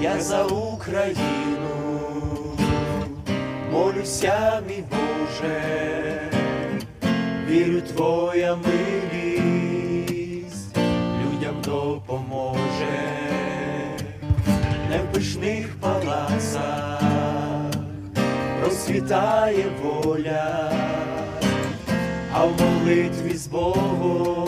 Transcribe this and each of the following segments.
я за Україну, молюся, мій Боже, вірю, твоя милість людям допоможе, не в пишних палацах розцвітає воля, а в молитві з Богом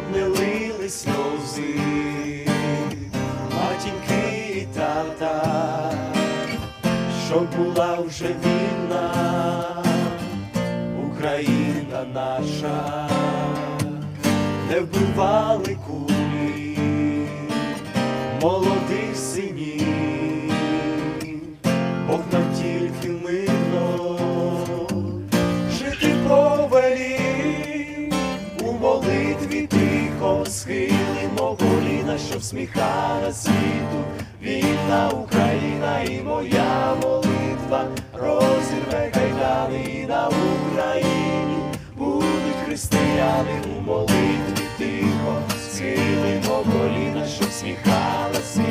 щоб не лили сльози, матінки і тата, щоб була вже вільна Україна наша, не вбивали кулі молодих синів, Бог нам тільки мирно жити повелів, схилимо коліна, що всміхає світу, вільна Україна і моя молитва, розірве кайдани і на Україні, будуть християни у молитві тихо, схилимо коліна, що всміхала світу.